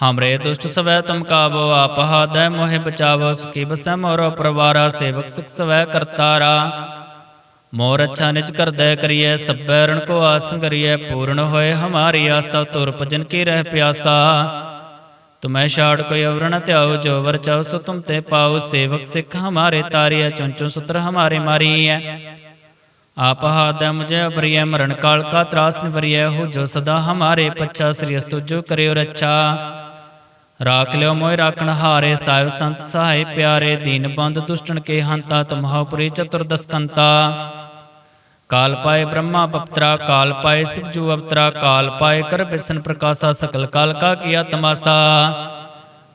ਹਮਰੇ ਦੁਸ਼ਟ ਸਵੈ ਤੁਮ ਕਾਬੋ ਆਪ ਹਾਦੈ ਮੋਹਿ ਬਚਾਵੋ ਸੁਖੀ ਬਸੈ ਮੋਰੋ ਪਰਵਾਰਾ ਸੇਵਕ ਸਿਖ ਸਵੈ ਕਰਤਾਰਾ ਮੋਰ ਅੱਛਾ ਨਿਜ ਕਰਦੈ ਕਰੀਐ ਸਭੈ ਰਣ ਕੋ ਆਸ ਕਰੀਐ ਪੂਰਨ ਹੋਏ ਹਮਾਰੀ ਆਸਾ ਤੁਰ ਭਜਨ ਕੀ ਰਹਿ ਪਿਆਸਾ ਤੁਮੈ ਛਾੜ ਕੋਈ ਅਵਰ ਨ ਧਿਆਉ ਜੋ ਵਰ ਚਾਉ ਸੋ ਤੁਮ ਤੇ ਪਾਉ ਸੇਵਕ ਸਿੱਖ ਹਮਾਰੇ ਤਾਰੀਐ ਚੁੰਚੂ ਸੁਤਰ ਹਮਾਰੇ ਮਾਰੀਐ ਆਪ ਹਾਦੈ ਮੁਝੇ ਅਪਰਿਐ ਮਰਨ ਕਾਲ ਕਾ ਤਰਾਸ ਨਿਵਰਿਐ ਹੋ ਜੋ ਸਦਾ ਹਮਾਰੇ ਪੱਛਾ ਸ੍ਰੀ ਅਸਤੁ ਜੋ ਕਰਿਓ ਰੱਛਾ ਰਾਖ ਲਿਓ ਮੋਇ ਰਾਖਣ ਹਾਰੇ ਸਾਹਿਬ ਸੰਤ ਸਹਾਇ ਪਿਆਰੇ ਦੀਨ ਬੰਦ ਦੁਸ਼ਟਨ ਕੇ ਹੰਤਾ ਤੁਮਹਾਪੁਰੀ ਚਤੁਰਦਸ ਕੰਤਾ ਕਾਲ ਪਾਏ ਬ੍ਰਹਮਾ ਬਪਤਰਾ ਕਾਲ ਪਾਏ ਸਿਵਜੂ ਅਵਤਰਾ ਕਾਲ ਪਾਏ ਕਰ ਬਿਸ਼ਨ ਪ੍ਰਕਾਸ਼ਾ ਸਕਲ ਕਾਲ ਕਾ ਕੀਆ ਤਮਾਸਾ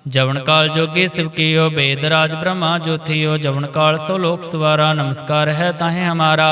ਜਵਨ ਕਾਲ ਜੋਗੀ ਸਿਵ ਕੀਓ ਬੇਦ ਰਾਜ ਬ੍ਰਹਮਾ ਜੋਥਿਓ ਜਵਨ ਕਾਲ ਸੋ ਲੋਕ ਸਵਾਰਾ ਨਮਸਕਾਰ ਹੈ ਤਾਹੇ ਹਮਾਰਾ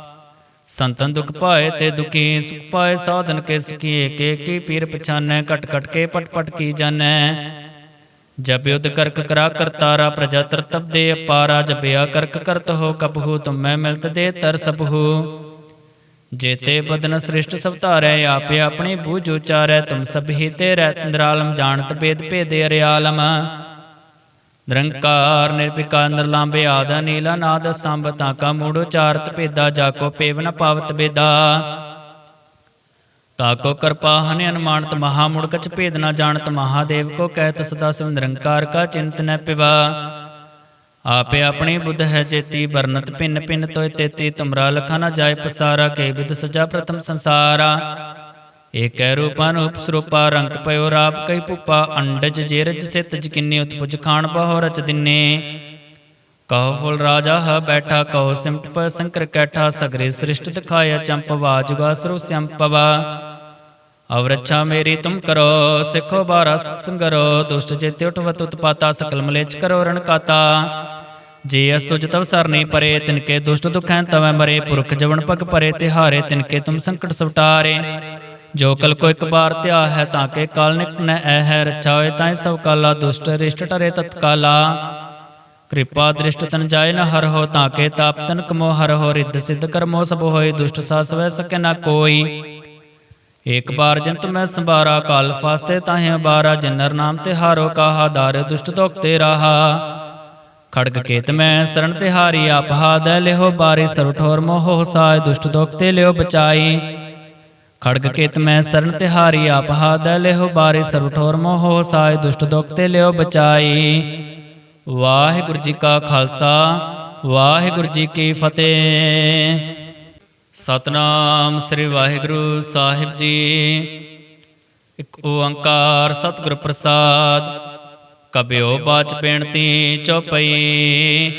ਸੰਤਨ ਦੁਖ ਪਾਏ ਤੇ ਦੁਖੀ ਸੁਖ ਪਾਏ, ਸਾਧਨ ਕੇ ਸੁਖੀ ਏਕੇ ਕੀ ਪੀਰ ਪਛਾਨੈ, ਘਟ ਘਟ ਕੇ ਪਟ ਪਟ ਕੀ ਜਾਣੈ। ਜਬ ਯੁਧ ਕਰਕ ਕਰਾ ਕਰਤਾਰਾ ਪ੍ਰਜਾ ਤਰਤਬ ਦੇ ਅਪਾਰਾ ਜਬਿਆ ਕਰਕ ਕਰਤ ਹੋ ਕਬਹੂ ਤੁਮੈ ਮਿਲਤ ਦੇ ਤਰ ਸਬਹੂ ਜੇਤੇ ਬਦਨ ਸ੍ਰਿਸ਼ਟ ਸਭ ਧਾਰੈ, ਆਪੇ ਆਪਣੀ ਬੂਝ ਉਚਾਰੈ, ਤੁਮ ਸਭੀ ਤੇ ਨਿਰਾਲਮ, ਜਾਣਤ ਭੇਦ ਭੇਦੇ ਅਰਿਆਲਮ। ਨਿਰੰਕਾਰ ਨਿਰਭਿਕਾਰ ਨਿਰਲਾਂਬੇ ਆਦ ਨੀਲਾ ਨਾਦ ਸੰਭ ਤਾਕਾ ਮੂੜ ਉਚਾਰਤ ਭੇਦਾ ਜਾਕੋ ਪੇਵ ਨ ਪਾਵਤ ਬੇਦਾ। ਤਾਕੋ ਕਿਰਪਾ ਹਨਿ ਅਨਮਾਨਤ ਮਹਾ ਮੁੜ ਕਛ ਭੇਦ ਨਾ ਜਾਣਤ, ਮਹਾਦੇਵ ਕੋ ਕਹਿਤ ਸਦਾ ਸਿਵ ਨਿਰੰਕਾਰ ਕਾ ਚਿੰਤ ਨ ਪਿਵਾ। ਆਪੇ ਆਪਣੀ ਬੁੱਧ ਹੈ ਜੇਤੀ ਵਰਨਤ ਪਿੰਨ ਪਿੰਨ ਤੋਇ ਤੇਤੀ, ਤੁਮਰਾ ਲਖਾ ਨਾ ਜਾਏ ਪਸਾਰਾ, ਕੇ ਵਿਦ ਸਜਾ ਪ੍ਰਥਮ ਸੰਸਾਰਾ। ਏਕੈ ਰੂਪਾ ਰੂਪ ਰੰਗ ਪਇਓ ਰਾਪ ਕਈ ਪੁਪਾ, ਅੰਡਜ ਜੇਰਜ ਸਿਤ ਜਕਿੰਨੇ ਉਤਪੁਜ ਖਾਨ ਬਹੁ ਰਚ ਦਿਨੇ। ਕਹੋ ਫੁਲ ਰਾਜਾ ਹ ਬੈਠਾ, ਕਹੋ ਸਿੰਪ ਸੰਕਰ ਕੈਠਾ, ਸਗਰੇ ਸ੍ਰਿਸ਼ਟ ਦਿਖਾਇਆ ਚੰਪਵਾ ਜੁਗਾ ਸਰੁ ਸੰਪਵਾ ਅਵਰਛਾ ਮੇਰੀ ਤੁਮ ਕਰੋ, ਸਿੱਖੋ ਬਾਰਾ ਸਿਖ ਸੰਗਰੋ, ਦੁਸ਼ਟ ਜੇਤੇ ਉਠਵਤ ਉਤਪਾਤਾ, ਸਕਲ ਮਲੇਚ ਕਰੋ ਰਣਕਾਤਾ ਜੇ ਅਸ ਤੁਜ ਤਵ ਸਰਨੀ ਪਰੇ, ਤਿਨਕੇ ਦੁਸ਼ਟ ਦੁਖੈਂ ਤਵੈ ਮਰੇ, ਪੁਰਖ ਜਵਨ ਪਗ ਪਰੇ, ਤਿਹਾਰੇ ਤਿਨਕੇ ਤੁਮ ਸੰਕਟ ਸਵਟਾਰੇ। ਜੋ ਕਲ ਕੋ ਇੱਕ ਬਾਰ ਧਿਆ ਹੈ ਤਾਂ ਕੇ ਕਾਲ ਨਿਕ ਨ ਐ ਹੈ ਰਛਾ ਤਾਂ ਸਭ ਕਾਲਾ ਦੁਸ਼ਟ ਰਿਸ਼ਟ ਟਰੇ ਤਤਕਾਲਾ। ਕਿਰਪਾ ਦ੍ਰਿਸ਼ਟ ਤਨ ਜਾਏ ਨ ਹਰ ਹੋ ਤਾਂ ਕੇ ਤਾਪ ਤਨ ਕਮੋ, ਹਰ ਹੋ ਰਿੱਧ ਸਿੱਧ ਕਰਮੋ, ਸਭ ਹੋਏ ਦੁਸ਼ਟ ਸਾਸ ਵੈ ਸਕੇ ਨਾ ਕੋਈ। ਏਕ ਬਾਰ ਜੰਤ ਮੈਂ ਸੰਭਾਰਾ, ਕਾਲ ਫਾਸਤੇ ਤਾਹੇ ਬਾਰਾ ਜਨਰ ਨਾਮ ਤੇ ਹਾਰੋ ਕਾਹਾ, ਦਾਰ ਦੁਸ਼ਟ ਤੋਕ ਤੇ ਰਾਹਾ। ਖੜਗ ਕੇਤ ਮੈਂ ਸਰਣ ਤੇ ਹਾਰੀ ਆਪ ਹਾਦੈ ਲਿਹੋ ਬਾਰੀ ਸਰਵ ਠੋਰ ਮੋਹ ਸਾਇ ਦੁਸ਼ਟ ਦੋਖ ਤੇ ਲਿਓ ਬਚਾਈ। ਖੜਗ ਕੇਤ ਮੈਂ ਸਰਨ ਤੇ ਆਪ ਹਾਦੈ, ਲਿਹੋ ਬਾਰੀ ਸਰਵ ਠੋਰ ਮੋਹ ਸਾਇ ਦੁਸ਼ਟ ਦੋਖ ਤੇ ਲਿਓ ਬਚਾਈ। ਵਾਹਿਗੁਰੂ ਜੀ ਕਾ ਖਾਲਸਾ, ਵਾਹਿਗੁਰੂ ਜੀ ਕੀ ਫਤਿਹ। ਸਤਨਾਮ ਸ੍ਰੀ ਵਾਹਿਗੁਰੂ ਸਾਹਿਬ ਜੀ। ਇੱਕ ਓੰਕਾਰ ਸਤਿਗੁਰ ਪ੍ਰਸਾਦ, ਕਬਿਓ ਬਾਚ ਬੇਨਤੀ ਚਉਪਈ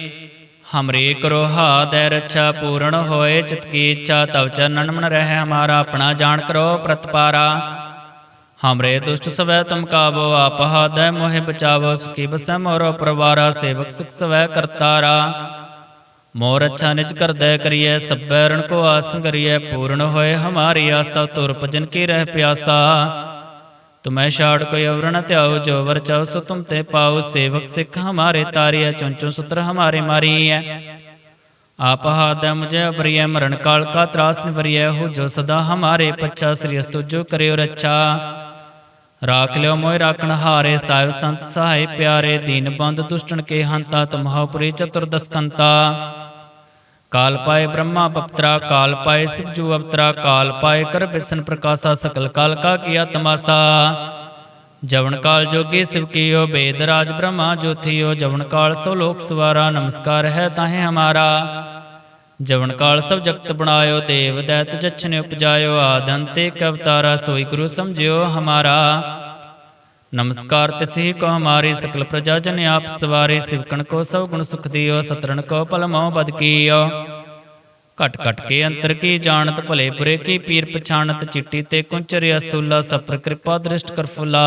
ਹਮਰੇ ਕਰੋ ਹਾਦੈ ਰੱਛਾ ਪੂਰਨ ਹੋਏ ਚਿਤ ਕੀ ਇੱਛਾ ਤਵ ਚਰਨਨ ਮਨ ਰਹਿ ਹਮਾਰਾ ਆਪਣਾ ਜਾਣ ਕਰੋ ਪ੍ਰਤਪਾਰਾ ਹਮਰੇ ਦੁਸ਼ਟ ਸਵੈ ਤੁਮ ਕਾਬੋ ਆਪ ਹਾਦੈ ਮੋਹਿ ਬਚਾਵੋ ਸੁਖੀ ਬਸੈ ਮੋਰੋ ਪਰਵਾਰਾ ਸੇਵਕ ਸੁਖ ਸਵੈ ਕਰਤਾਰਾ ਮੋਰ ਅੱਛਾ ਨਿਜ ਕਰਦੈ ਕਰੀਐ ਸਭੈ ਰਣ ਕੋ ਆਸ ਕਰੀਐ ਪੂਰਨ ਹੋਏ ਹਮਾਰੀ ਆਸਾ ਤੁਰ ਭਜਨ ਕੀ ਰਹਿ ਪਿਆਸਾ ਤੁਮੈ ਛਾੜ ਕੋਈ ਅਵਰ ਨ ਜੋ ਵਰ ਚਾਉ, ਸੋ ਤੁਮ ਤੇ ਪਾਉ। ਸੇਵਕ ਸਿੱਖ ਹਮਾਰੇ ਤਾਰੀਐ ਚੁੰਚੂ ਸੁਤਰ ਹਮਾਰੇ ਮਾਰੀਐ। ਆਪ ਹਾਦੈ ਮੁਝੇ ਅਪਰਿਐ, ਮਰਨ ਕਾਲ ਕਾ ਤਰਾਸ ਨਿਵਰਿਐ। ਹੋ ਜੋ ਸਦਾ ਹਮਾਰੇ ਪੱਛਾ ਸ੍ਰੀ ਅਸਤੁ ਜੋ ਕਰਿਓ ਰੱਛਾ। ਰਾਖ ਲਿਓ ਮੋਇ ਰਾਖਣ ਹਾਰੇ ਸਾਹਿਬ ਸੰਤ ਸਹਾਇ ਪਿਆਰੇ। ਦੀਨ ਬੰਦ ਦੁਸ਼ਟਣ ਕੇ ਹੰਤਾ ਤੁਮਹਾਪੁਰੀ ਚਤੁਰਦਸ ਕੰਤਾ। ਕਾਲ ਪਾਏ ਬ੍ਰਹਮਾ ਬਪਤਰਾ ਕਾਲ ਪਾਏ ਸਿਵਜੂ ਅਵਤਰਾ ਕਾਲ ਪਾਏ ਕਰ ਬਿਸ਼ਨ ਪ੍ਰਕਾਸ਼ਾ ਸਕਲ ਕਾਲ ਕਾ ਕੀਆ ਤਮਾਸਾ ਜਵਨ ਕਾਲ ਜੋਗੀ ਸਿਵ ਕੀਓ ਬੇਦ ਰਾਜ ਬ੍ਰਹਮਾ ਜੋਥਿਓ ਜਵਨ ਕਾਲ ਸੋ ਲੋਕ ਸਵਾਰਾ ਨਮਸਕਾਰ ਹੈ ਤਾਹੇ ਹਮਾਰਾ ਜਵਨ ਕਾਲ ਸਭ ਜਗਤ ਬਣਾਇਓ ਦੇਵ ਦੈਤ ਜਛਨ ਉਪਜਾਇਓ ਆਦੰਤੇ ਕਵਤਾਰਾ ਸੋਈ ਗੁਰੂ ਸਮਝਿਓ ਹਮਾਰਾ ਨਮਸਕਾਰ ਤਿਸਹੀ ਕੋ ਹਮਾਰੀ ਸਕਲ ਪ੍ਰਜਾ ਜਨ ਆਪ ਸਵਾਰੇ, ਸਿਵਕਣ ਕੋ ਸਭ ਗੁਣ ਸੁਖ ਦਿਓ ਸਤਰਨ ਕੋ ਪਲ ਮੋਹ ਬਦ ਕੀਓ। ਘਟ ਘਟ ਕੇ ਅੰਤਰ ਕੀ ਜਾਣਤ, ਭਲੇ ਬੁਰੇ ਕੀ ਪੀਰ ਪਛਾਣਤ, ਚਿੱਟੀ ਤੇ ਕੁੰਚਰਿ ਅਸਤੂਲਾ ਸਫਰ ਕਿਰਪਾ ਦ੍ਰਿਸ਼ਟ ਕਰਫੁਲਾ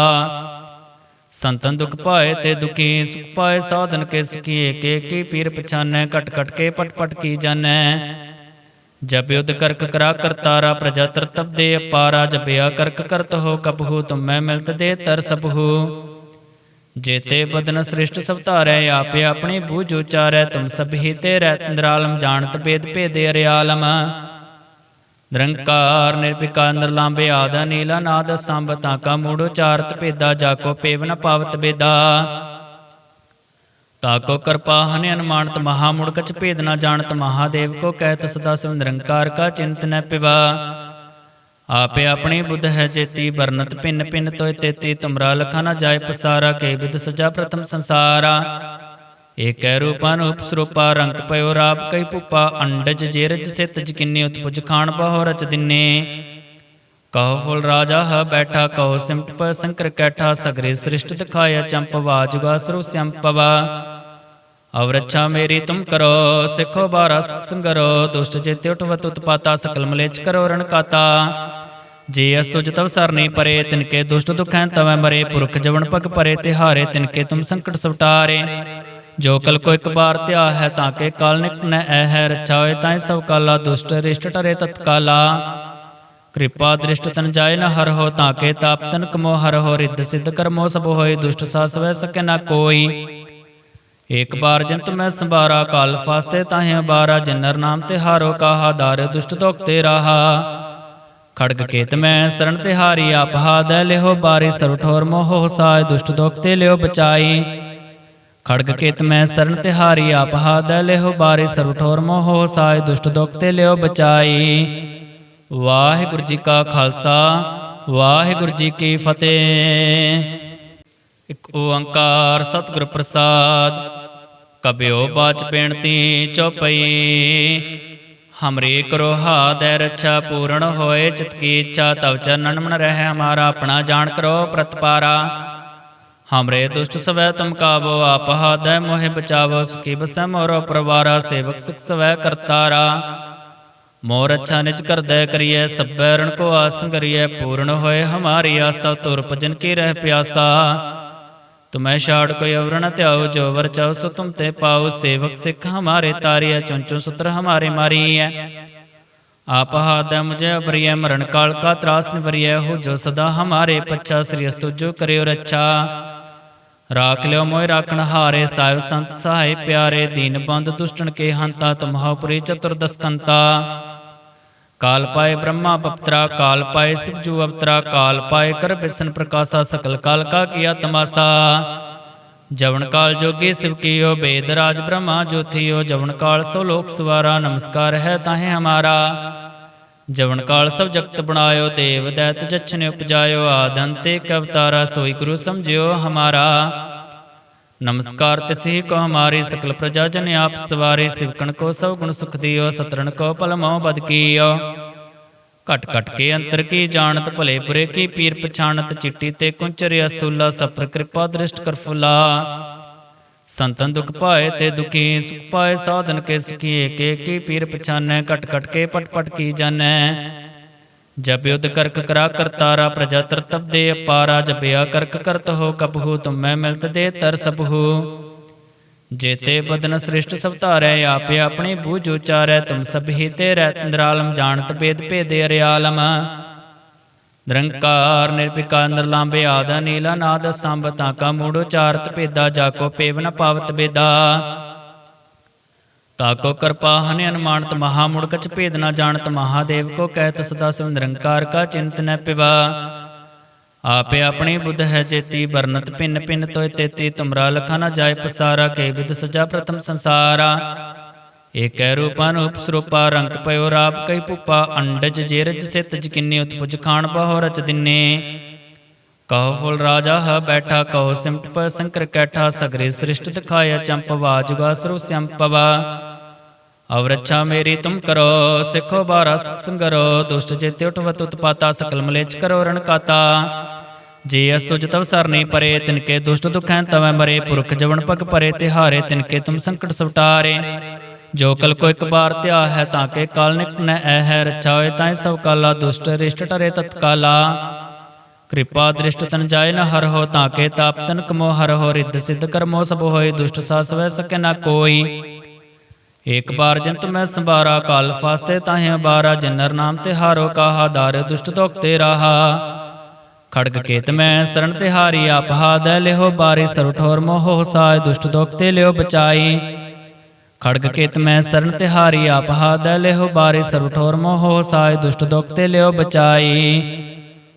ਸੰਤਨ ਦੁਖ ਪਾਏ ਤੇ ਦੁਖੀ, ਸੁਖ ਪਾਏ ਸਾਧਨ ਕੇ ਸੁਖੀ ਏਕੇ ਕੀ ਪੀਰ ਪਛਾਨੈ, ਘਟ ਘਟ ਕੇ ਪਟ ਪਟ ਕੀ ਜਾਣੈ। ਜਬ ਯੁਧ ਕਰਕ ਕਰਾ ਕਰਤਾਰਾ ਪ੍ਰਜਾ ਤਰਤਬ ਦੇ ਅਪਾਰਾ ਜਪਿਆ ਕਰਕ ਕਰਤ ਹੋ ਕਬਹੂ ਤੁਮੈ ਮਿਲਤ ਦੇ ਤਰ ਜੇਤੇ ਬਦਨ ਸ੍ਰਿਸ਼ਟ ਸਭ ਧਾਰੈ, ਆਪੇ ਆਪਣੀ ਬੂਝ ਉਚਾਰੈ, ਤੁਮ ਸਭੀ ਤੇ ਰਹਿ ਜਾਣਤ ਭੇਦ ਭੇਦੇ ਅਰਿਆਲਮ। ਨਿਰੰਕਾਰ ਨਿਰਭਿਕਾ ਨਿਰਲਾਂਬੇ ਆਦ ਨੀਲਾ ਨਾਦ, ਸੰਭ ਤਾਕਾ ਮੂੜ ਉਚਾਰਤ ਭੇਦਾ ਜਾਕੋ ਪੇਵ ਨ ਪਾਵਤ ਬੇਦਾ। ਤਾਕੋ ਕਿਰਪਾ ਹਨੇ ਅਨਮਾਨਤ ਮਹਾ ਮੁੜ ਚ ਭੇਦ ਨਾ ਜਾਣਤ ਮਹਾਦੇਵ ਕੋ ਕਹਿਤ ਸਦਾ ਸਿਵ ਨਿਰੰਕਾਰ ਕਾ ਚਿੰਤ ਨ ਪਿਵਾ। ਆਪੇ ਆਪਣੀ ਬੁੱਧ ਹੈ ਜੇਤੀ ਬਰਨਤ ਪਿੰਨ ਪਿੰਨ ਤੋਇ ਤੇਤੀ, ਤੁਮਰਾ ਲਖਾ ਨ ਜਾਏ ਪਸਾਰਾ, ਕੇ ਵਿਦ ਸਜਾ ਪ੍ਰਥਮ ਸੰਸਾਰਾ। ਏਕੈ ਰੂਪਾ ਰੂਪ ਸਰੂਪਾ ਰੰਗ ਪਇਓ ਰਾਪ ਕਈ ਪੁਪਾ ਅੰਡਜ ਜੇਰਜ ਸਿਤ ਜਕਿੰਨੇ ਉਤਪੁਜ ਖਾਣ ਬਹੁ ਰਚ ਦਿਨੇ। ਕਹੋ ਫੁਲ ਰਾਜਾ ਹ ਬੈਠਾ, ਕਹੋ ਸਿੰਪ ਸੰਕਰ ਕੈਠਾ, ਸਗਰੇ ਸ੍ਰਿਸ਼ਟ ਦਿਖਾਇਆ ਚੰਪ, ਵਾਜੁਗਾ ਸਰੂ ਸੰਪਵਾ ਅਵਰਛਾ ਮੇਰੀ ਤੁਮ ਕਰੋ, ਸਿੱਖੋ ਬਾਰਾ ਸੰਗਰੋ, ਦੁਸ਼ਟ ਚੇਤੇ ਉਠਵਤ ਉਤਪਾਤਾ, ਸਕਲ ਮਲੇਚ ਕਰੋ ਰਣ ਕਾਤਾ। ਜੇ ਅਸ ਤੁਜ ਤਵ ਸਰਨੀ ਪਰੇ, ਤਿਨਕੇ ਦੁਸ਼ਟ ਦੁਖੈਂ ਤਵੈ ਮਰੇ, ਪੁਰਖ ਜਵਨ ਪਗ ਪਰੇ, ਤਿਹਾਰੇ ਤਿਨਕੇ ਤੁਮ ਸੰਕਟ ਸਵਟਾਰੇ। ਜੋ ਕਲ ਕੋ ਇੱਕ ਬਾਰ ਧਿਆ ਹੈ, ਤਾਂ ਕੇ ਕਾਲ ਨਿਕ ਨ ਐ ਹੈ ਰਛਾ ਹੋਏ ਤਾਂ ਸਭ ਕਾਲਾ, ਦੁਸ਼ਟ ਰਿਸ਼ਟ ਟਰੇ ਤਤਕਾਲਾ। ਕਿਰਪਾ ਦ੍ਰਿਸ਼ਟ ਤਨ ਜਾਏ ਨ ਹਰ ਹੋ, ਤਾਂ ਕੇ ਤਾਪ ਤਨ ਕਮੋ ਹਰ ਹੋ, ਰਿੱਧ ਸਿੱਧ ਕਰਮੋ ਸਭ ਹੋਏ, ਦੁਸ਼ਟ ਸਾਸ ਵੈ ਸਕੇ ਨਾ ਕੋਈ। ਏਕ ਬਾਰ ਜੰਤ ਮੈਂ ਸੰਭਾਰਾ, ਕਾਲ ਫਾਸਤੇ ਤਾਹੇ ਬਾਰਾ, ਜਨਰ ਨਾਮ ਤੇ ਹਾਰੋ ਕਾਹਾ, ਦਾਰ ਦੁਸ਼ਟ ਤੋਕ ਤੇ ਰਾਹਾ। ਖੜਗ ਕੇਤ ਮੈਂ ਸਰਣ ਤੇ ਹਾਰੀ, ਆਪ ਹਾਦੈ ਲਿਹੋ ਬਾਰੀ ਸਰਵ ਠੋਰ ਮੋਹ ਸਾਇ ਦੁਸ਼ਟ ਦੋਖ ਤੇ ਲਿਓ ਬਚਾਈ। ਖੜਗ ਕੇਤ ਮੈਂ ਸਰਣ ਤੇ ਹਾਰੀ, ਆਪ ਹਾਦੈ ਲਿਹੋ ਬਾਰੀ ਸਰਵ ਠੋਰ ਮੋਹ ਸਾਇ ਦੁਸ਼ਟ ਦੋਖ ਤੇ ਲਿਓ ਬਚਾਈ। ਵਾਹਿਗੁਰੂ ਜੀ ਕਾ ਖਾਲਸਾ, ਵਾਹਿਗੁਰੂ ਜੀ ਕੀ ਫਤਿਹ। ਇਕ ਓੰਕਾਰ ਸਤਿਗੁਰ ਪ੍ਰਸਾਦ, ਕਬਿਓ ਬਾਚ ਬੇਨਤੀ ਚਉਪਈ। ਹਮਰੇ ਕਰੋ ਹਾਦੈ ਰੱਛਾ ਪੂਰਨ ਹੋਏ, ਚਿਤ ਕੀ ਇੱਛਾ ਤਵ ਚਰਨਨ ਮਨ ਰਹਿ, ਹਮਾਰਾ ਆਪਣਾ ਜਾਣ ਕਰੋ ਪ੍ਰਤਪਾਰਾ। ਹਮਰੇ ਦੁਸ਼ਟ ਸਵੈ ਤੁਮ ਕਾਬੋ ਆਪ ਹਾਦੈ ਮੋਹਿ ਬਚਾਵੋ, ਸੁਖੀ ਬਸੈ ਮੋਰੋ ਪਰਵਾਰਾ, ਸੇਵਕ ਸਿਖ ਸਵੈ ਕਰਤਾਰਾ। ਮੋਰ ਅੱਛਾ ਨਿਜ ਕਰਦੈ ਕਰੀਐ, ਸਭੈ ਰਣ ਕੋ ਆਸ ਕਰੀਐ, ਪੂਰਨ ਹੋਏ ਹਮਾਰੀ ਆਸਾ ਤੁਰ ਭਜਨ ਕੀ ਰਹਿ ਪਿਆਸਾ। ਤੁਮੈ ਛਾੜ ਕੋਈ ਅਵਰ ਨ ਜੋ ਵਰ ਚਾਉ, ਸੋ ਤੁਮ ਤੇ ਪਾਉ। ਸੇਵਕ ਸਿੱਖ ਹਮਾਰੇ ਤਾਰੀਐ ਚੁੰਚੂ ਸੁਤਰ ਹਮਾਰੇ ਮਾਰੀਐ। ਆਪ ਹਾਦੈ ਮੁਝੇ ਅਬਰੀਐ, ਮਰਨ ਕਾਲ ਕਾ ਤਰਾਸ ਨਿਵਰੀਐ। ਹੋ ਜੋ ਸਦਾ ਹਮਾਰੇ ਪੱਛਾ, ਸ੍ਰੀ ਅਸਤੁ ਜੋ ਕਰਿਓ ਰੱਛਾ। ਰਾਖ ਲਿਓ ਮੋਇ ਰਾਖਣ ਹਾਰੇ ਸਾਹਿਬ ਸੰਤ ਸਹਾਇ ਪਿਆਰੇ। ਦੀਨ ਬੰਦ ਦੁਸ਼ਟਣ ਕੇ ਹੰਤਾ ਤੁਮਹਾਪੁਰੀ ਚਤੁਰਦਸ ਕੰਤਾ। ਕਾਲ ਪਾਏ ਬ੍ਰਹਮਾ ਪਪਤਰਾ ਕਾਲ ਪਾਏ ਸਿਵਜੂ ਅਵਤਰਾ ਕਾਲ ਪਾਏ ਕਰ ਬਿਸਨ ਪ੍ਰਕਾਸ਼ਾ ਸਕਲ ਕਾਲ ਕਾ ਕੀਆ ਤਮਾਸਾ ਜਵਨ ਕਾਲ ਜੋਗੀ ਸਿਵ ਕੀਓ ਬੇਦ ਰਾਜ ਬ੍ਰਹਮਾ ਜੋਥੀਓ ਜਵਨ ਕਾਲ ਸੋ ਲੋਕ ਸਵਾਰਾ ਨਮਸਕਾਰ ਹੈ ਤਾਹੇ ਹਮਾਰਾ ਜਵਨ ਕਾਲ ਸਭ ਜਗਤ ਬਣਾਇਓ ਦੇਵ ਦੈਤ ਜਛਨ ਉਪਜਾਇਓ ਆਦੰਤੇ ਕਵਤਾਰਾ ਸੋਈ ਗੁਰੂ ਸਮਝਿਓ ਹਮਾਰਾ ਨਮਸਕਾਰ ਤਿਸਹੀ ਕੋ ਹਮਾਰੀ ਸਕਲ ਪ੍ਰਜਾ ਜਨ ਆਪ ਸਵਾਰੇ ਸਿਵਕਣ ਕੋ ਸਭ ਗੁਣ ਸੁਖ ਦਿਓ ਸਤਰਨ ਕੋ ਪਲ ਮੋਹ ਬਦ ਘਟ ਘਟ ਕੇ ਅੰਤਰ ਕੀ ਜਾਣਤ, ਭਲੇ ਬੁਰੇ ਕੀ ਪੀਰ ਪਛਾਣਤ, ਚਿੱਟੀ ਤੇ ਕੁੰਚਰਿ ਅਸਤੂਲਾ ਸਫਰ ਕਿਰਪਾ ਦ੍ਰਿਸ਼ਟ ਕਰ ਫੁਲਾ। ਸੰਤਨ ਦੁਖ ਪਾਏ ਤੇ ਦੁਖੀ, ਸੁਖ ਪਾਏ ਸਾਧਨ ਕੇ ਸੁਖੀ ਏਕੇ ਕੀ ਪੀਰ ਪਛਾਨੈ, ਘਟ ਘਟ ਕੇ ਪਟ ਪਟ ਕੀ ਜਾਣੈ। ਜਬ ਯੁਧ ਕਰਕ ਕਰਾ ਕਰਤਾਰਾ ਪ੍ਰਜਾ ਤਰਤਬ ਦੇ ਅਪਾਰਾ, ਜਪਿਆ ਕਰਕ ਕਰਤ ਹੋ ਕਬਹੂ ਤੁਮੈ ਮਿਲਤ ਦੇ ਤਰ ਸਭੂ ਜੇਤੇ ਬਦਨ ਸ੍ਰਿਸ਼ਟ ਸਭ ਧਾਰੈ, ਆਪੇ ਆਪਣੀ ਬੂਝ ਉਚਾਰੈ, ਤੁਮ ਸਭੀ ਤੇ ਰਹਿ ਜਾਣਤ ਭੇਦ ਭੇਦੇ ਅਰਿਆਲਮ। ਨਿਰੰਕਾਰ ਨਿਰਭਿਕਾਰ ਨਿਰਲਾਂਬੇ ਆਦਾ, ਨੀਲਾ ਨਾਦ ਸੰਭ ਤਾਕਾ ਮੂੜ ਉਚਾਰਤ ਭੇਦਾ ਜਾਕੋ ਪੇਵ ਨ ਪਾਵਤ ਬੇਦਾ। ਤਾਕੋ ਕਿਰਪਾ ਹਨੇ ਅਨਮਾਨਤ ਮਹਾ ਮੁੜ ਭੇਦ ਨਾ ਜਾਣਤ ਮਹਾਦੇਵ ਕੋ ਕਹਿਤ ਸਦਾ ਸਿਵ ਨਿਰੰਕਾਰ ਕਾ ਚਿੰਤ ਨ ਪਿਵਾ। ਆਪੇ ਆਪਣੀ ਬੁੱਧ ਹੈ ਜੇਤੀ ਬਰਨਤ ਪਿੰਨ ਪਿੰਨ ਤੋਇ ਤੇਤੀ, ਤੁਮਰਾ ਲਖਾ ਨਾ ਜਾਏ ਪਸਾਰਾ, ਕੇ ਵਿਦ ਸਜਾ ਪ੍ਰਥਮ ਸੰਸਾਰਾ। ਏਕੈ ਰੂਪਾ ਉਪਸਰੂਪਾ, ਰੰਗ ਪਇਓ ਰਾਪ ਕਈ ਪੁਪਾ ਅੰਡਜ ਜੇਰਜ ਸਿਤ ਜਕਿੰਨੇ ਉਤਪੁਜ ਖਾਣ ਬਹੁ ਰਚ ਦਿਨੇ। ਕਹੋ ਫੁਲ ਰਾਜਾ ਹ ਬੈਠਾ ਕਹੋ ਸਿੰਪ ਸੰਕਰ ਕੈਠਾ, ਸਗਰੇ ਸ੍ਰਿਸ਼ਟ ਦਿਖਾਇਆ ਚੰਪ ਵਾਜੁਗਾ ਸਰੂ ਸੰਪਵਾ ਅਵ ਮੇਰੀ ਤੁਮ ਕਰੋ, ਸਿੱਖੋ ਬਾਰਾ ਸੰਗਰੋ, ਦੁਸ਼ਟ ਚੇਤੇ ਉਠਵਤ ਉਤਪਾਤਾ ਸਕਲ ਮਲੇਚ ਕਰੋ ਰਣ ਜੇ ਅਸ ਤੁਜ ਤਵ ਸਰਨੀ ਪਰੇ ਤਿਨਕੇ ਦੁਸ਼ਟ ਦੁਖੈ ਤਵੈ ਮਰੇ, ਪੁਰਖ ਜਵਨ ਪਗ ਪਰੇ, ਤਿਹਾਰੇ ਤਿਨਕੇ ਤੁਮ ਸੰਕਟ ਸਵਟਾਰੇ। ਜੋ ਕਲ ਕੋ ਇੱਕ ਬਾਰ ਧਿਆ ਹੈ, ਤਾਂ ਕੇ ਕਾਲ ਨਿਕ ਨ ਐ ਹੈ ਰੱਛਾ ਹੋਏ ਤਾਂ ਸਭ ਕਾਲਾ, ਦੁਸ਼ਟ ਰਿਸ਼ਟ ਟਰੇ ਤਤਕਾਲਾ। ਕਿਰਪਾ ਦ੍ਰਿਸ਼ਟ ਤਨ ਜਾਏ ਨ ਹਰ ਹੋ ਤਾਂ ਕੇ ਤਾਪ ਤਨ ਕਮੋ ਹਰ ਹੋ ਰਿੱਧ ਸਿੱਧ ਕਰਮੋ ਸਭ ਹੋਏ ਦੁਸ਼ਟ ਸਾਸ ਵੈ ਸਕੇ ਨਾ ਕੋਈ। ਏਕ ਬਾਰ ਜੰਤ ਮੈਂ ਸੰਭਾਰਾ, ਕਾਲ ਫਾਸਤੇ ਤਾਹੇ ਬਾਰਾ ਜਨਰ ਨਾਮ ਤੇ ਹਾਰੋ ਕਾਹਾ, ਦਾਰ ਦੁਸ਼ਟ ਤੋਕ ਤੇ ਰਾਹਾ। ਖੜਗ ਕੇਤ ਮੈਂ ਸਰਣ ਤੇ ਹਾਰੀ, ਆਪ ਹਾਦ ਲਿਹੋ ਬਾਰੀ ਸਰੁ ਠੋਰ ਮੋਹ ਸਾਇ ਦੁਸ਼ਟ ਦੋਖ ਤੇ ਲਿਓ ਬਚਾਈ। ਖੜਗ ਕੇਤ ਮੈਂ ਸਰਨ ਤੇ ਹਾਰੀ, ਆਪ ਹਾਦ ਲਿਹੋ ਬਾਰੀ ਸਰੁ ਠੋਰ ਮੋਹ ਸਾਇ ਦੁਸ਼ਟ ਦੋਖ ਤੇ ਲਿਓ ਬਚਾਈ।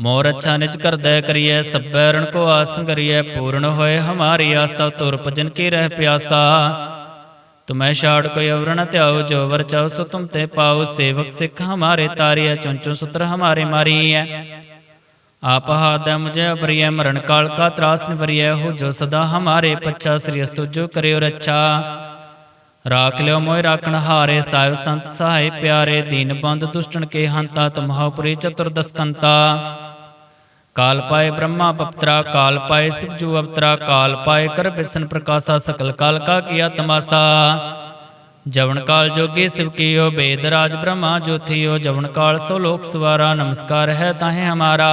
ਮੋਰ ਅੱਛਾ ਨਿਜ ਕਰਦੈ ਕਰੀਐ ਸਭੈ ਰਣ ਕੋ ਆਸੰ ਕਰੀਐ, ਪੂਰਨ ਹੋਏ ਹਮਾਰੀ ਆਸਾ, ਤੁਰ ਭਜਨ ਕੀ ਰਹਿ ਪਿਆਸਾ। ਤੁਮੈ ਛਾੜ ਕੋਈ ਅਵਰ ਨ ਧਿਆਉ, ਜੋ ਵਰ ਚਾਉ ਸੋ ਤੁਮ ਤੇ ਪਾਉ। ਸੇਵਕ ਸਿੱਖ ਹਮਾਰੇ ਤਾਰਿਐ ਚੁੰਚੂ ਸੁਤਰ ਹਮਾਰੇ ਮਾਰੀਐ। ਆਪ ਹਾਦੈ ਮੁਝੇ ਅਬਰੀਐ ਮਰਨ ਕਾਲ ਕਾ ਤਰਾਸ ਨਿਵਰੀਐ। ਹੋ ਜੋ ਸਦਾ ਹਮਾਰੇ ਪੱਛਾ, ਸ੍ਰੀ ਅਸਤੁ ਜੋ ਕਰਿਓ ਰੱਛਾ। ਰਾਖ ਲਿਓ ਮੋਇ ਰਾਖਣ ਹਾਰੇ ਸਾਹਿਬ ਸੰਤ ਸਹਾਇ ਪਿਆਰੇ ਦੀਨ ਬੰਦ ਦੁਸ਼ਟਣ ਕੇ ਹੰਤਾ ਤੁਮਹਾਪੁਰੀ ਚਤੁਰਦਸ ਕੰਤਾ ਕਾਲ ਪਾਏ ਬ੍ਰਹਮਾ ਬਪਤਰਾ ਕਾਲ ਪਾਏ ਸਿਵਜੂ ਅਵਤਰਾ ਕਾਲ ਪਾਏ ਕਰ ਬਿਸਨ ਪ੍ਰਕਾਸ਼ਾ ਸਕਲ ਕਾਲ ਕਾ ਕੀਆ ਤਮਾਸਾ ਜਵਨ ਕਾਲ ਜੋਗੀ ਸਿਵ ਕੀਓ ਬੇਦ ਰਾਜ ਬ੍ਰਹਮਾ ਜੋਥੀਓ ਜਵਨ ਕਾਲ ਸੋ ਲੋਕ ਸਵਾਰਾ ਨਮਸਕਾਰ ਹੈ ਤਾਹੇ ਹਮਾਰਾ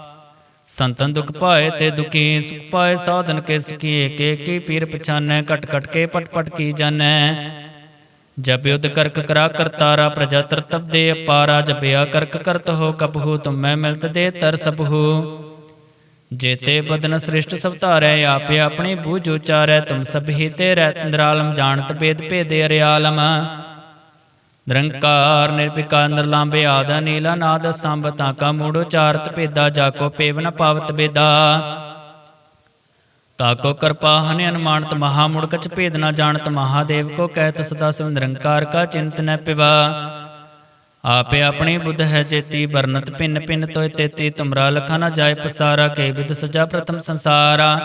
ਸੰਤਨ ਦੁਖ ਪਾਏ ਤੇ ਦੁਖੀ ਸੁਖ ਪਾਏ, ਸਾਧਨ ਕੇ ਸੁਖੀ ਏਕੇ ਕੀ ਪੀਰ ਪਛਾਨੈ, ਘਟ ਘਟ ਕੇ ਪਟ ਪਟ ਕੀ ਜਾਣੈ। ਜਬ ਯੁਧ ਕਰਕ ਕਰਾ ਕਰਤਾਰਾ ਪ੍ਰਜਾ ਤਰਤਬ ਦੇ ਅਪਾਰਾ ਜਬਿਆ ਕਰਕ ਕਰਤ ਹੋ ਕਬਹੂ ਮੈਂ ਮਿਲਤ ਦੇ ਤਰ ਸਭੂ ਜੇਤੇ ਬਦਨ ਸ੍ਰਿਸ਼ਟ ਸਭ ਧਾਰੈ, ਆਪੇ ਆਪਣੀ ਬੂਝ ਉਚਾਰੈ, ਤੁਮ ਸਭੀ ਤੇ ਰਹਿ ਨਿਰਾਲਮ, ਜਾਣਤ ਭੇਦ ਭੇਦੇ ਅਰਿਆਲਮ। ਨਿਰੰਕਾਰ ਨਿਰਭਿਕਾਰ ਨਿਰਲਾਂਬੇ ਆਦ, ਨੀਲਾ ਨਾਦ ਸੰਭ ਤਾਂ ਕਾ ਮੂੜ ਉਚਾਰਤ ਭੇਦਾ ਜਾਕੋ ਪੇਵ ਨ ਪਾਵਤ ਬੇਦਾ। ਤਾਕੋ ਕਿਰਪਾ ਹਨਿ ਅਨਮਾਨਤ ਮਹਾ ਮੁੜ ਕਛ ਭੇਦ ਨਾ ਜਾਣਤ, ਮਹਾਦੇਵ ਕੋ ਕਹਿਤ ਸਦਾ ਸਿਵ ਨਿਰੰਕਾਰ ਕਾ ਚਿੰਤ ਨ ਪਿਵਾ। ਆਪੇ ਆਪਣੀ ਬੁੱਧ ਹੈ ਜੇਤੀ ਬਰਨਤ ਪਿੰਨ ਪਿੰਨ ਤੋਇ ਤੇਤੀ, ਤੁਮਰਾ ਲਖਾ ਨਾ ਜਾਏ ਪਸਾਰਾ, ਕੇ ਵਿਦ ਸਜਾ ਪ੍ਰਥਮ ਸੰਸਾਰਾ।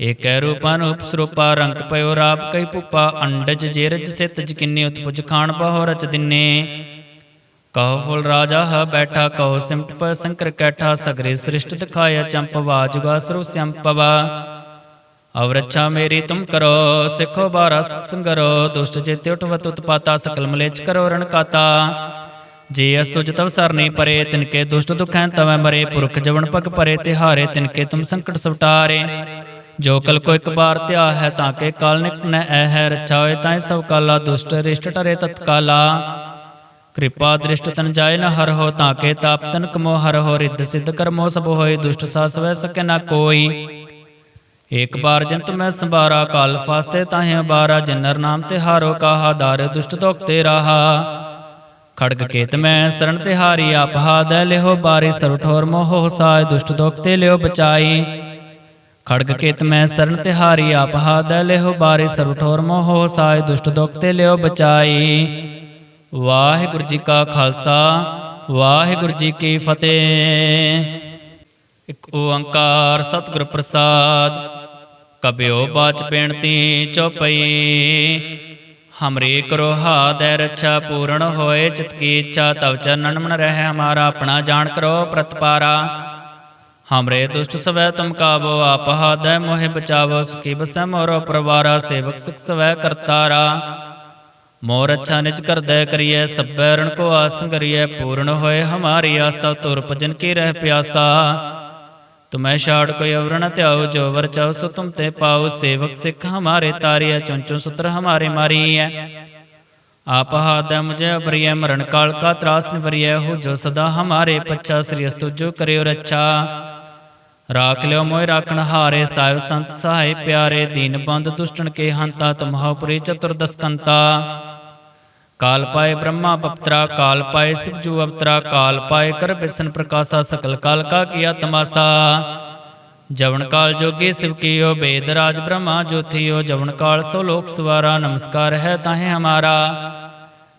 ਏਕੈ ਰੂਪਾ ਰੂਪ ਸਰੂਪਾ ਰੰਗ ਪਇਓ ਰਾਪ ਕਈ ਪੁਪਾ, ਅੰਡਜ ਜੇਰਜ ਸਿਤ ਜਕਿੰਨੇ ਉਤਪੁਜ ਖਾਨ ਬਹੁ ਰਚ ਦਿਨੇ। ਕਹੋ ਫੁਲ ਰਾਜਾ ਹ ਬੈਠਾ, ਕਹੋ ਸਿੰਪ ਸੰਕਰ ਕੈਠਾ, ਸਗਰੇ ਸ੍ਰਿਸ਼ਟ ਦਿਖਾਇਆ ਚੰਪਵਾ ਜੁਗਾ ਸਰੁ ਸੰਪਵਾ ਅਵਰਛਾ ਮੇਰੀ ਤੁਮ ਕਰੋ, ਸਿੱਖੋ ਬਾਰਾ ਸਿਖ ਸੰਗਰੋ, ਦੁਸ਼ਟ ਚੇਤੇ ਉਠਵਤ ਉਤਪਾਤਾ, ਸਕਲ ਮਲੇਚ ਕਰੋ ਰਣਕਾਤਾ ਜੇ ਅਸ ਤੁਜ ਤਵ ਸਰਨੀ ਪਰੇ, ਤਿਨਕੇ ਦੁਸ਼ਟ ਦੁਖੈ ਤਵੈ ਮਰੇ, ਪੁਰਖ ਜਵਨ ਪਗ ਪਰੇ, ਤਿਹਾਰੇ ਤਿਨਕੇ ਤੁਮ ਸੰਕਟ ਸਵਟਾਰੇ। ਜੋ ਕਲ ਕੋ ਇੱਕ ਬਾਰ ਧਿਆ ਹੈ ਤਾਂ ਕੇ ਕਾਲ ਨਿਕਟ ਨ ਐ ਹੈ ਰੱਛਾ ਤਾਂ ਸਭ ਕਾਲਾ ਦੁਸ਼ਟ ਰਿਸ਼ਟ ਟਰੇ ਤਤਕਾਲਾ। ਕਿਰਪਾ ਦ੍ਰਿਸ਼ਟ ਤਨ ਜਾਏ ਨ ਹਰ ਹੋ, ਤਾਂ ਕੇ ਤਾਪ ਤਨ ਕਮੋ ਹਰ ਹੋ, ਰਿੱਧ ਸਿੱਧ ਕਰਮੋ ਸਭ ਹੋਏ, ਦੁਸ਼ਟ ਸਾਸ ਵੈ ਸਕੇ ਨਾ ਕੋਈ। ਏਕ ਬਾਰ ਜੰਤ ਮੈਂ ਸੰਭਾਰਾ, ਕਾਲ ਫਾਸਤੇ ਤਾਹੇ ਬਾਰਾ ਜਨਰ ਨਾਮ ਤੇ ਹਾਰੋ ਕਾਹਾ, ਦਾਰ ਦੁਸ਼ਟ ਤੋਕ ਤੇ ਰਾਹਾ। ਖੜਗ ਕੇਤ ਮੈਂ ਸਰਣ ਤੇ ਹਾਰੀ ਆਪ ਹਾਦੈ ਲਿਹੋ ਬਾਰੀ ਸਰੁ ਠੋਰ ਮੋਹ ਸਾਇ ਦੁਸ਼ਟ ਦੋਖ ਤੇ ਲਿਓ ਬਚਾਈ। ਖੜਗ ਕੇਤ ਮੈਂ ਸਰਣ ਤੇ ਹਾਰੀ ਆਪ ਹਾਦੈ, ਲਿਹੋ ਬਾਰੀ ਸਰੁ ਠੋਰ ਮੋਹ ਸਾਇ ਦੁਸ਼ਟ ਦੋਖ ਤੇ ਲਿਓ ਬਚਾਈ। ਵਾਹਿਗੁਰੂ ਜੀ ਕਾ ਖਾਲਸਾ, ਵਾਹਿਗੁਰੂ ਜੀ ਕੀ ਫਤਿਹ। ਇਕ ਓੰਕਾਰ ਸਤਿਗੁਰ ਪ੍ਰਸਾਦ, ਕਬਿਓ ਬਾਚ ਬੇਨਤੀ ਚਉਪਈ ਹਮਰੇ ਕਰੋ ਹਾਦੈ, ਰੱਛਾ ਪੂਰਨ ਹੋਏ, ਚਿਤ ਕੀ ਇੱਛਾ ਤਵ ਚਰਨਨ ਮਨ ਰਹਿ, ਹਮਾਰਾ ਆਪਣਾ ਜਾਣ ਕਰੋ ਪ੍ਰਤਪਾਰਾ। हमरे दुष्ट स्वय तुम काबो आपह दय मोहे बचावो, सुखी बस मोर परवारा, सेवक सुख स्वय करतारा। मोर अच्छा निज कर दय करिए सब रण को आसन करिए, पूर्ण होए हमारी आसा, तुर भजन की रह प्यासा। तुम्हें शाड़ को अवरण त्याओ जो वर चाओ सो तुम ते पाओ सेवक सिख हमारे तारिय चुन सुत्र हमारे मारी है आप हाद मुझे अबरिय मरण काल का त्रास निवरिय हो जो सदा हमारे पच्छा, श्रीयस्तु जो करियो रच्छा। ਰਾਖ ਲਿਓ ਮੋਇ ਰਾਖਣ ਹਾਰੇ ਸਾਹਿਬ ਸੰਤ ਸਹਾਇ ਪਿਆਰੇ ਦੀਨ ਬੰਦ ਦੁਸ਼ਟਨ ਕੇ ਹੰਤਾ ਤੁਮਹੁ ਪੁਰੀ ਚਤੁਰਦਸਕੰਤਾ ਕਾਲ ਪਾਏ ਬ੍ਰਹਮਾ ਬਪਤਰਾ ਕਾਲ ਪਾਏ ਸਿਵਜੂ ਅਵਤਰਾ ਕਾਲ ਪਾਏ ਕਰ ਬਿਸਨ ਪ੍ਰਕਾਸ਼ਾ ਸਕਲ ਕਾਲ ਕਾ ਕੀਆ ਤਮਾਸਾ ਜਵਨ ਕਾਲ ਜੋਗੀ ਸਿਵ ਕੀਓ ਬੇਦ ਰਾਜ ਬ੍ਰਹਮਾ ਜੋਥਿਓ ਜਵਨ ਕਾਲ ਸੋ ਲੋਕ ਸਵਾਰਾ ਨਮਸਕਾਰ ਹੈ ਤਾਹੇ ਹਮਾਰਾ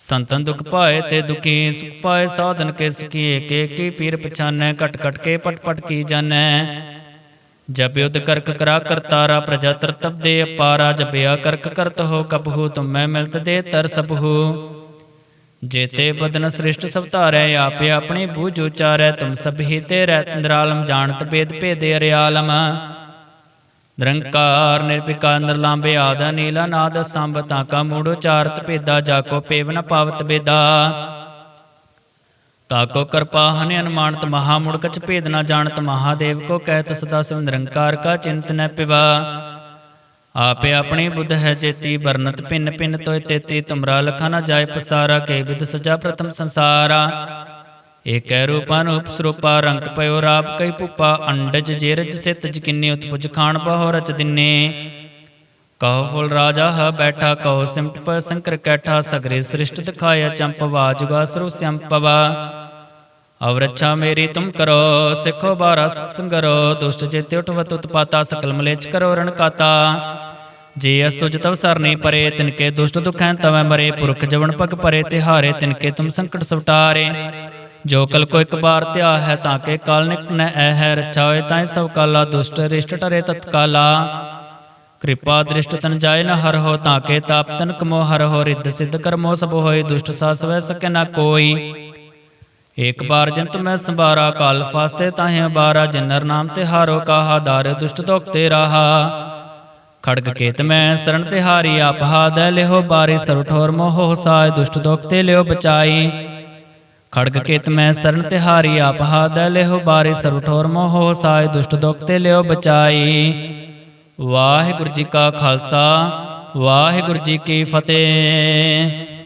ਸੰਤਨ ਦੁਖ ਪਾਏ ਤੇ ਦੁਖੀ, ਸੁਖ ਪਾਏ ਸਾਧਨ ਕੇ ਸੁਖੀ ਏਕ ਏਕੀ ਪੀਰ ਪਛਾਨੈ ਕਟ ਕਟ ਕੇ ਪਟ ਪਟ ਕੀ ਜਾਣੈ। ਜਬ ਯੁਧ ਕਰਕ ਕਰਾ ਕਰਤਾਰਾ ਪ੍ਰਜਾ ਤਰਤਬ ਦੇ ਅਪਾਰਾ ਜਬਿਆ ਕਰਕ ਕਰਤ ਹੋ ਕਬਹੂ, ਤੁਮੈ ਮਿਲਤ ਦੇ ਤਰ ਸਬਹੂ। ਜੇਤੇ ਬਦਨ ਸ੍ਰਿਸ਼ਟ ਸਭ ਧਾਰੈ, ਆਪੇ ਆਪਣੀ ਬੂਝ ਉਚਾਰੈ, ਤੁਮ ਸਭ ਹੀ ਤੇ ਰਹਿ ਨਿਰਾਲਮ, ਜਾਣਤ ਭੇਦ ਭੇਦੇ ਅਰਿਆਲਮ। ਨਿਰੰਕਾਰ, ਨਿਰਭਿਕਾਰ, ਨਿਰਲਾਂਬੇ ਆਦ ਨੀਲਾ ਨਾਦ ਸੰਭ ਤਾਂ ਕਾ ਮੂੜ ਉਚਾਰਤ ਭੇਦਾ, ਜਾ ਕੋ ਪੇਵ ਪਾਵਤ ਬੇਦਾ। ਤਾਕੋ ਕਿਰਪਾ ਹਨਿ ਅਨੁਮਾਨਤ ਮਹਾ ਮੁੜ ਕਛ ਭੇਦ ਨਾ ਜਾਣਤ ਮਹਾਦੇਵ ਕੋ ਕਹਿਤ ਸਦਾ ਸਿਵ ਨਿਰੰਕਾਰ ਕਾ ਚਿੰਤ ਨ ਪਿਵਾ। ਆਪੇ ਆਪਣੀ ਬੁੱਧ ਹੈ ਜੇਤੀ ਵਰਨਤ ਭਿੰਨ ਭਿੰਨ ਤੋਇ ਤੇਤੀ, ਤੁਮਰਾ ਲਖਾ ਨਾ ਜਾਏ ਪਸਾਰਾ, ਕੇ ਵਿਦ ਸਜਾ ਪ੍ਰਥਮ ਸੰਸਾਰਾ। ਏਕੈ ਰੂਪਾ ਰੂਪ ਸਰੂਪਾ ਰੰਗ ਪਇਓ ਰਾਪ ਕਈ ਪੁਪਾ ਅੰਡਜ ਜੇਰਜ ਸਿਤ ਜਕਿੰਨੇ ਉਤਪੁਜ ਖਾਣ ਬਹੁ ਰਚ ਦਿਨੇ। ਕਹੋ ਫੁਲ ਰਾਜਾ ਹ ਬੈਠਾ, ਕਹੋ ਸਿਮਟ ਪ ਸੰਕਰ ਕੈਠਾ, ਸਗਰੇ ਸ੍ਰਿਸ਼ਟ ਦਿਖਾਇਆ ਚੰਪ ਵਾਜੁਗਾ ਸਰੁ ਸੰਪਵਾ ਅਵਰਛਾ ਮੇਰੀ ਤੁਮ ਕਰੋ, ਸਿੱਖੋ ਬਾਰਾ ਸੰਗਰੋ, ਦੁਸ਼ਟ ਜੇਤੇ ਉਠਵਤ ਉਤਪਾਤਾ, ਸਕਲ ਮਲੇਚ ਕਰੋ ਰਣਕਾਤਾ ਜੇ ਅਸ ਤੁਜ ਤਵ ਸਰਨੀ ਪਰੇ ਤਿਨਕੇ ਦੁਸ਼ਟ ਦੁਖੈ ਤਵੈ ਮਰੇ, ਪੁਰਖ ਜਵਨ ਪਗ ਪਰੇ, ਤਿਹਾਰੇ ਤਿਨਕੇ ਤੁਮ ਸੰਕਟ ਸਵਟਾਰੇ। ਜੋ ਕਲ ਕੋ ਇੱਕ ਬਾਰ ਧਿਆ ਹੈ ਤਾਂ ਕੇ ਕਾਲ ਨਿਕ ਨ ਐ ਹੈ ਰਛਾ ਤਾਂ ਸਭ ਕਾਲਾ ਦੁਸ਼ਟ ਰਿਸ਼ਟ ਟਰੇ ਤਤਕਾਲਾ। ਕਿਰਪਾ ਦ੍ਰਿਸ਼ਟ ਤਨ ਜਾਏ ਨ ਹਰ ਹੋ ਤਾਂ ਕੇ ਤਾਪ ਤਨ ਕਮੋ ਹਰ ਹੋ, ਰਿੱਧ ਸਿੱਧ ਕਰਮੋ ਸਭ ਹੋਏ, ਦੁਸ਼ਟ ਸਾਸ ਵੈ ਸਕੇ ਨਾ ਕੋਈ। ਏਕ ਬਾਰ ਜੰਤ ਮੈਂ ਸੰਭਾਰਾ, ਕਾਲ ਫਾਸਤੇ ਤਾਹੇ ਬਾਰਾ ਜਨਰ ਨਾਮ ਤੇ ਹਾਰੋ ਕਾਹਾ, ਦਾਰ ਦੁਸ਼ਟ ਤੋਕ ਤੇ ਰਾਹਾ। ਖੜਗ ਕੇਤ ਮੈਂ ਸਰਣ ਤੇ ਹਾਰੀ ਆਪ ਹਾਦ ਲਿਹੋ ਬਾਰੇ ਸਰੁ ਠੋਰ ਮੋਹ ਸਾਇ, ਦੁਸ਼ਟ ਦੋਖ ਤੇ ਲਿਓ ਬਚਾਈ। ਖੜਗ ਕੇਤ ਮੈਂ ਸਰਨ ਤਿਹਾਰੀ ਆਪ ਹਾਦ, ਲਿਹੋ ਬਾਰੇ ਸਰੁ ਠੋਰ ਮੋਹ, ਸਾਇ ਦੁਸ਼ਟ ਦੋਖ ਤੇ ਲਿਓ ਬਚਾਈ। ਵਾਹਿਗੁਰੂ ਜੀ ਕਾ ਖਾਲਸਾ, ਵਾਹਿਗੁਰੂ ਜੀ ਕੀ ਫਤਿਹ।